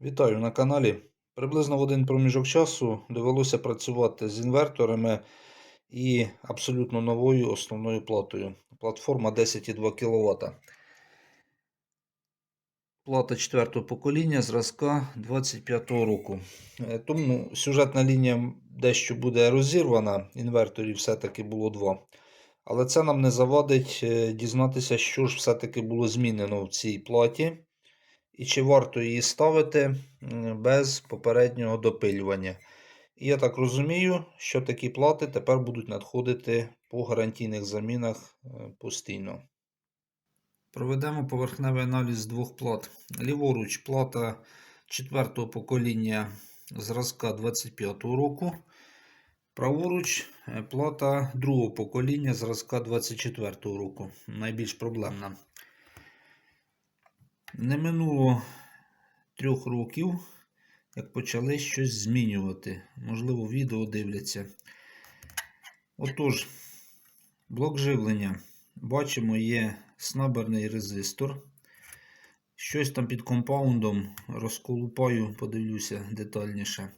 Вітаю на каналі. Приблизно в один проміжок часу довелося працювати з інверторами і абсолютно новою основною платою. Платформа 10,2 кВт. Плата 4 покоління зразка 25 року. Е, Тому сюжетна лінія дещо буде розірвана. Інверторів все-таки було два. Але це нам не завадить е, дізнатися, що ж все-таки було змінено в цій платі і чи варто її ставити без попереднього допилювання. І я так розумію, що такі плати тепер будуть надходити по гарантійних замінах е, постійно. Проведемо поверхневий аналіз двох плат. Ліворуч плата 4 покоління зразка 25-го року. Праворуч плата другого покоління зразка 24-го року. Найбільш проблемна. Не минуло трьох років, як почали щось змінювати. Можливо, відео дивляться. Отож, блок живлення. Бачимо, є снаберний резистор. Щось там під компаундом розколупаю, подивлюся детальніше.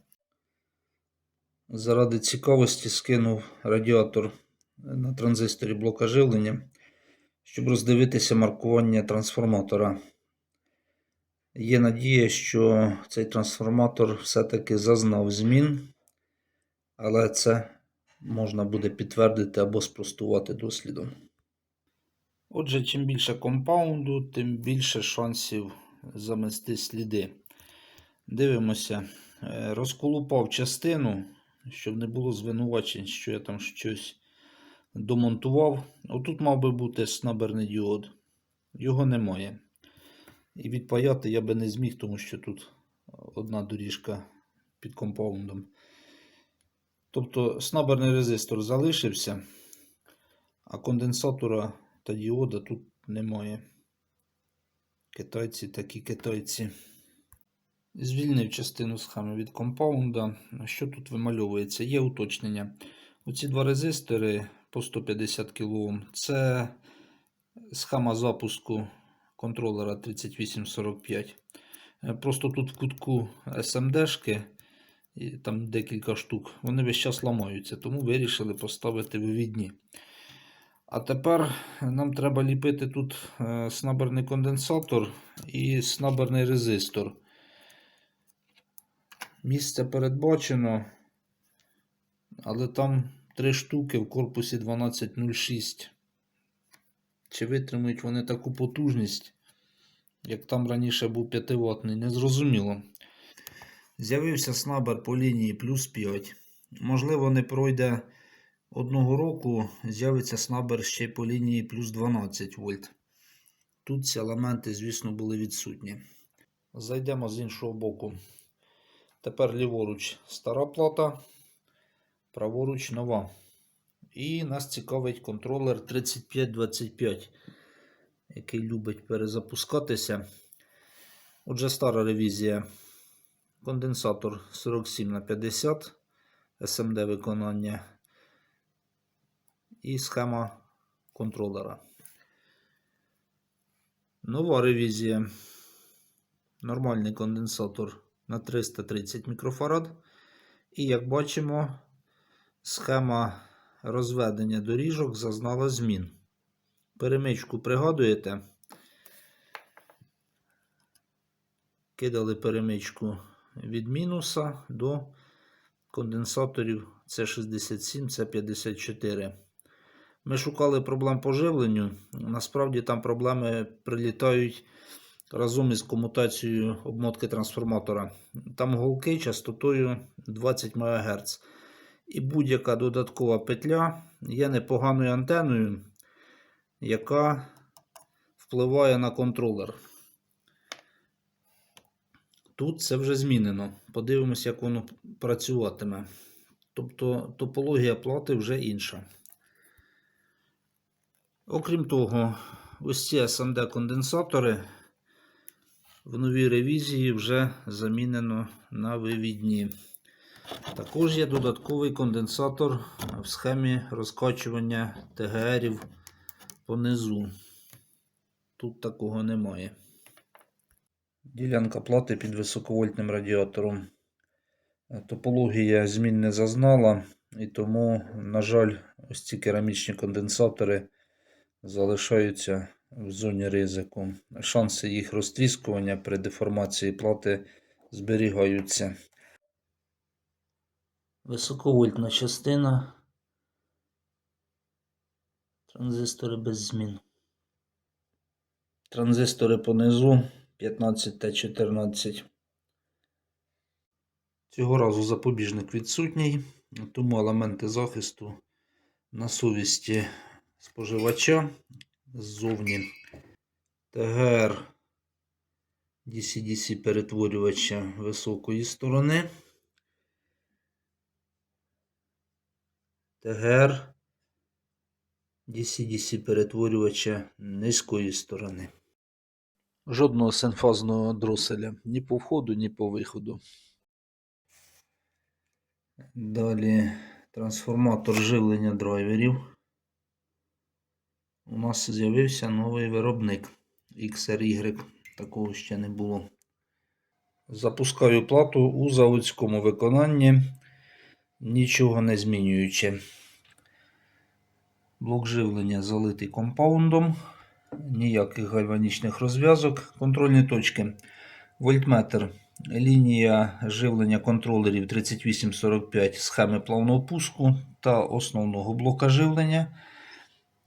Заради цікавості скинув радіатор на транзисторі блока живлення, щоб роздивитися маркування трансформатора. Є надія, що цей трансформатор все-таки зазнав змін, але це можна буде підтвердити або спростувати дослідом. Отже, чим більше компаунду, тим більше шансів замести сліди. Дивимося, Е, розколупав частину, щоб не було звинувачень, що я там щось домонтував. Отут мав би бути снаберний діод. Його немає. І відпаяти я би не зміг, тому що тут одна доріжка під компаундом. Тобто снаберний резистор залишився, а конденсатора та діода тут немає. Китайці такі китайці. Звільнив частину схеми від компаунда. Що тут вимальовується? Є уточнення. Оці два резистори по 150 кОм це схема запуску контролера 3845. Е, Просто тут в кутку SMD-шки, там декілька штук, вони весь час ламаються, тому вирішили поставити вивідні. А тепер нам треба ліпити тут е, снаберний конденсатор і снаберний резистор. Місце передбачено, але там три штуки в корпусі 1206. Чи витримують вони таку потужність, як там раніше був 5 ватний, незрозуміло. З'явився снабер по лінії плюс 5. Можливо, не пройде одного року, з'явиться снабер ще по лінії плюс 12 вольт. Тут ці елементи, звісно, були відсутні. Зайдемо з іншого боку. Тепер ліворуч стара плата, праворуч нова. І нас цікавить контролер 3525, який любить перезапускатися. Отже, стара ревізія. Конденсатор 47 на 50 SMD виконання. І схема контролера. Нова ревізія. Нормальний конденсатор на 330 мікрофарад. І як бачимо, схема розведення доріжок зазнала змін. Перемичку пригадуєте? Кидали перемичку від мінуса до конденсаторів С67, С54. Ми шукали проблем по живленню. Насправді там проблеми прилітають разом із комутацією обмотки трансформатора. Там голки частотою 20 МГц. І будь-яка додаткова петля є непоганою антеною, яка впливає на контролер. Тут це вже змінено. Подивимося, як воно працюватиме. Тобто топологія плати вже інша. Окрім того, ось ці SMD-конденсатори в новій ревізії вже замінено на вивідні. Також є додатковий конденсатор в схемі розкачування ТГРів понизу. Тут такого немає. Ділянка плати під високовольтним радіатором. Топологія змін не зазнала, і тому, на жаль, ось ці керамічні конденсатори залишаються в зоні ризику. Шанси їх розтріскування при деформації плати зберігаються. Високовольтна частина. Транзистори без змін. Транзистори понизу 15 та 14. Цього разу запобіжник відсутній, тому елементи захисту на совісті споживача ззовні. ТГР DC-DC перетворювача високої сторони. ТГР DC-DC перетворювача низької сторони. Жодного синфазного дроселя ні по входу, ні по виходу. Далі трансформатор живлення драйверів. У нас з'явився новий виробник XRY. Такого ще не було. Запускаю плату у заводському виконанні, нічого не змінюючи. Блок живлення залитий компаундом, ніяких гальванічних розв'язок, контрольні точки. Вольтметр. Лінія живлення контролерів 3845 схеми плавного пуску та основного блока живлення.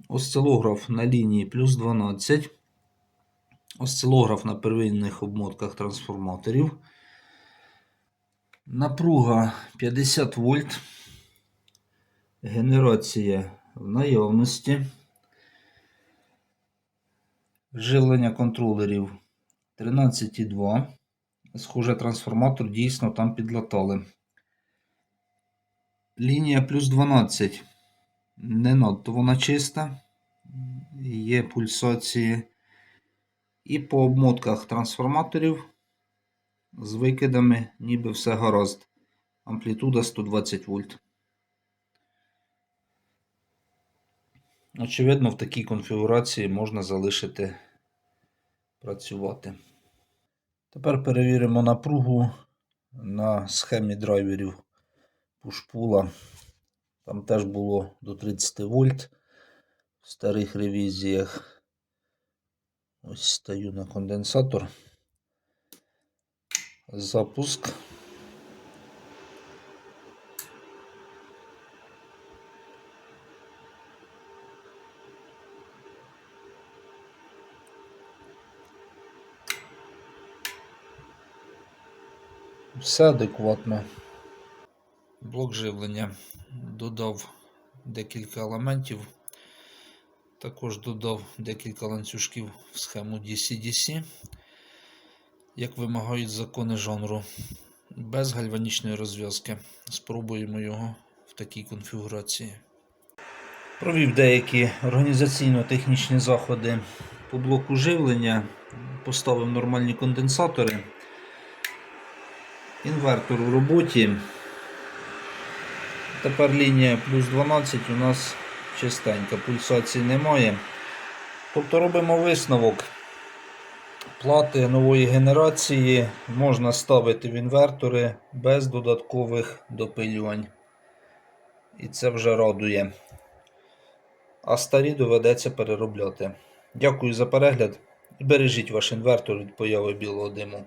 Осцилограф на лінії плюс 12. Осцилограф на первинних обмотках трансформаторів. Напруга 50 вольт. Генерація в наявності. Живлення контролерів 13,2. Схоже, трансформатор дійсно там підлатали. Лінія плюс 12. Не надто вона чиста. Є пульсації. І по обмотках трансформаторів з викидами ніби все гаразд. Амплітуда 120 вольт. Очевидно, в такій конфігурації можна залишити працювати. Тепер перевіримо напругу на схемі драйверів пушпула. Там теж було до 30 вольт в старих ревізіях. Ось стаю на конденсатор. Запуск. Все адекватно. Блок живлення додав декілька елементів. Також додав декілька ланцюжків в схему DC-DC, як вимагають закони жанру, без гальванічної розв'язки. Спробуємо його в такій конфігурації. Провів деякі організаційно-технічні заходи по блоку живлення, поставив нормальні конденсатори. Інвертор у роботі. Тепер лінія плюс 12 у нас чистенька, пульсації немає. Тобто робимо висновок. Плати нової генерації можна ставити в інвертори без додаткових допилювань. І це вже радує. А старі доведеться переробляти. Дякую за перегляд і бережіть ваш інвертор від появи білого диму.